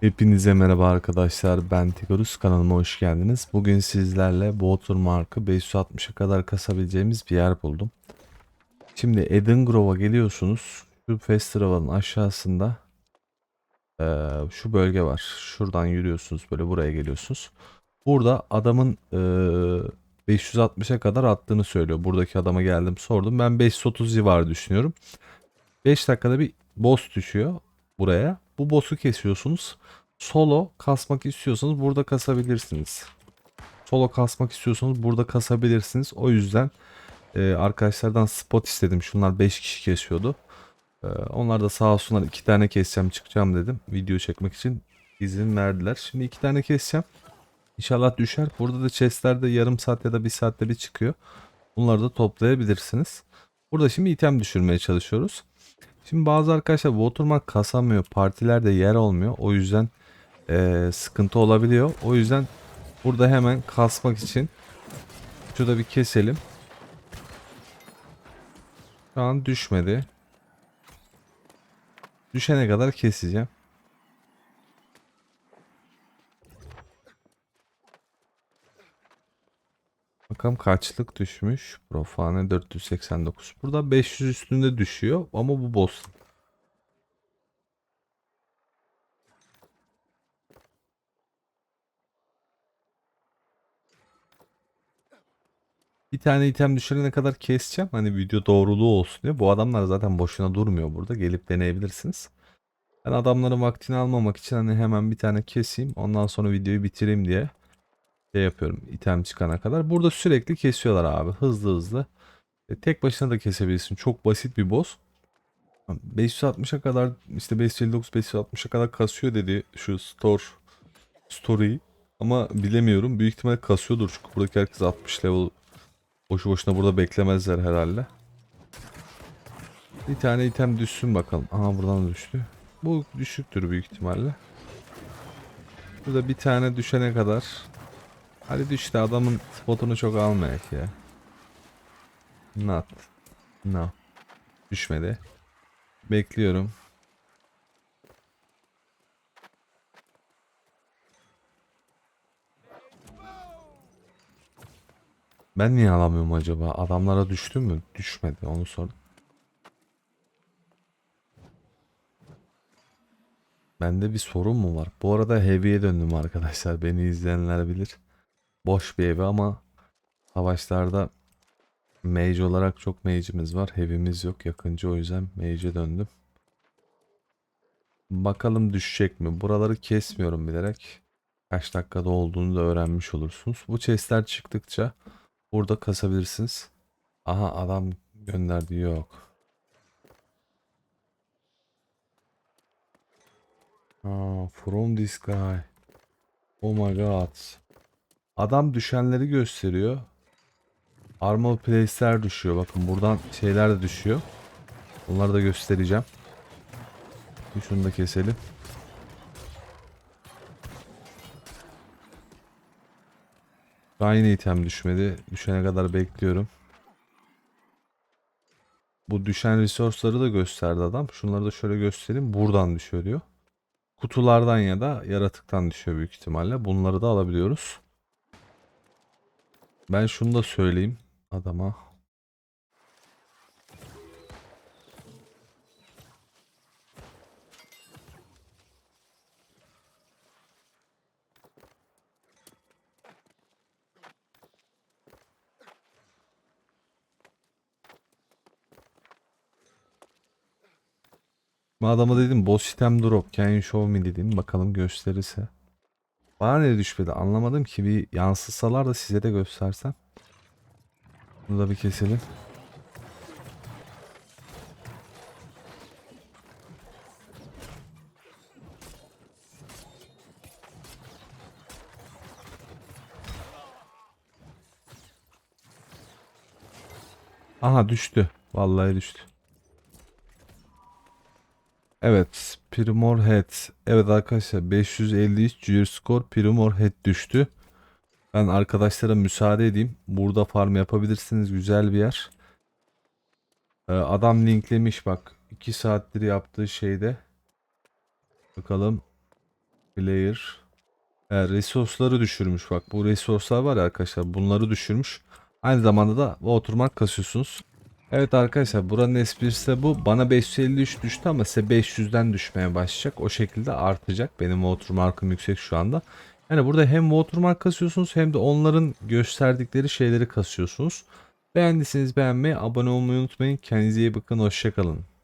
Hepinize merhaba arkadaşlar. Ben Tigorus kanalıma hoş geldiniz. Bugün sizlerle Watermark'ı 560'a kadar kasabileceğimiz bir yer buldum. Şimdi Eden Grove'a geliyorsunuz. Şu festivalın aşağısında eee, şu bölge var. Şuradan yürüyorsunuz böyle buraya geliyorsunuz. Burada adamın eee 560'a kadar attığını söylüyor. Buradaki adama geldim sordum. Ben 530 civarı düşünüyorum. 5 dakikada bir boss düşüyor buraya. Bu boss'u kesiyorsunuz. Solo kasmak istiyorsanız burada kasabilirsiniz. Solo kasmak istiyorsanız burada kasabilirsiniz. O yüzden e, arkadaşlardan spot istedim. Şunlar 5 kişi kesiyordu. E, onlar da sağ olsunlar 2 tane keseceğim çıkacağım dedim. Video çekmek için izin verdiler. Şimdi 2 tane keseceğim. İnşallah düşer. Burada da chestlerde yarım saat ya da bir saatte bir çıkıyor. Bunları da toplayabilirsiniz. Burada şimdi item düşürmeye çalışıyoruz. Şimdi bazı arkadaşlar Watermark kasamıyor. Partilerde yer olmuyor. O yüzden eee, sıkıntı olabiliyor. O yüzden burada hemen kasmak için şurada bir keselim. Şu an düşmedi. Düşene kadar keseceğim. Bakalım kaçlık düşmüş. Profane 489. Burada 500 üstünde düşüyor ama bu boss. Bir tane item düşürene kadar keseceğim. Hani video doğruluğu olsun diye. Bu adamlar zaten boşuna durmuyor burada. Gelip deneyebilirsiniz. Ben adamların vaktini almamak için hani hemen bir tane keseyim. Ondan sonra videoyu bitireyim diye şey yapıyorum item çıkana kadar. Burada sürekli kesiyorlar abi hızlı hızlı. E, tek başına da kesebilirsin. Çok basit bir boss. 560'a kadar işte 559 560'a kadar kasıyor dedi şu store story ama bilemiyorum. Büyük ihtimalle kasıyordur çünkü buradaki herkes 60 level. Boşu boşuna burada beklemezler herhalde. Bir tane item düşsün bakalım. Aha buradan da düştü. Bu düşüktür büyük ihtimalle. Burada bir tane düşene kadar Hadi düştü adamın spotunu çok almayak ya. Not. No. Düşmedi. Bekliyorum. Ben niye alamıyorum acaba? Adamlara düştü mü? Düşmedi. Onu sor. Bende bir sorun mu var? Bu arada heavy'ye döndüm arkadaşlar. Beni izleyenler bilir. Boş bir evi ama savaşlarda mage olarak çok mage'imiz var. Heavy'miz yok. Yakıncı o yüzden mage'e döndüm. Bakalım düşecek mi? Buraları kesmiyorum bilerek. Kaç dakikada olduğunu da öğrenmiş olursunuz. Bu chestler çıktıkça burada kasabilirsiniz. Aha adam gönderdi yok. Aa, from this guy. Oh my god. Adam düşenleri gösteriyor. Armor place'ler düşüyor. Bakın buradan şeyler de düşüyor. Onları da göstereceğim. Şunu da keselim. Yine item düşmedi. Düşene kadar bekliyorum. Bu düşen resource'ları da gösterdi adam. Şunları da şöyle göstereyim. Buradan düşüyor diyor. Kutulardan ya da yaratıktan düşüyor büyük ihtimalle. Bunları da alabiliyoruz. Ben şunu da söyleyeyim adama. Ben adama dedim boss item drop can you show me dedim bakalım gösterirse. Bana ne düşmedi anlamadım ki bir yansıtsalar da size de göstersem. Bunu da bir keselim. Aha düştü. Vallahi düştü. Evet. Primor Head. Evet arkadaşlar 553 Gear Score Primor Head düştü. Ben arkadaşlara müsaade edeyim. Burada farm yapabilirsiniz. Güzel bir yer. Ee, adam linklemiş bak. 2 saattir yaptığı şeyde. Bakalım. Player. E, resource'ları düşürmüş bak. Bu resource'lar var ya arkadaşlar. Bunları düşürmüş. Aynı zamanda da watermark kasıyorsunuz. Evet arkadaşlar buranın esprisi de bu. Bana 553 düştü ama size 500'den düşmeye başlayacak. O şekilde artacak. Benim watermark'ım yüksek şu anda. Yani burada hem watermark kasıyorsunuz hem de onların gösterdikleri şeyleri kasıyorsunuz. Beğendiyseniz beğenmeyi, abone olmayı unutmayın. Kendinize iyi bakın. Hoşçakalın.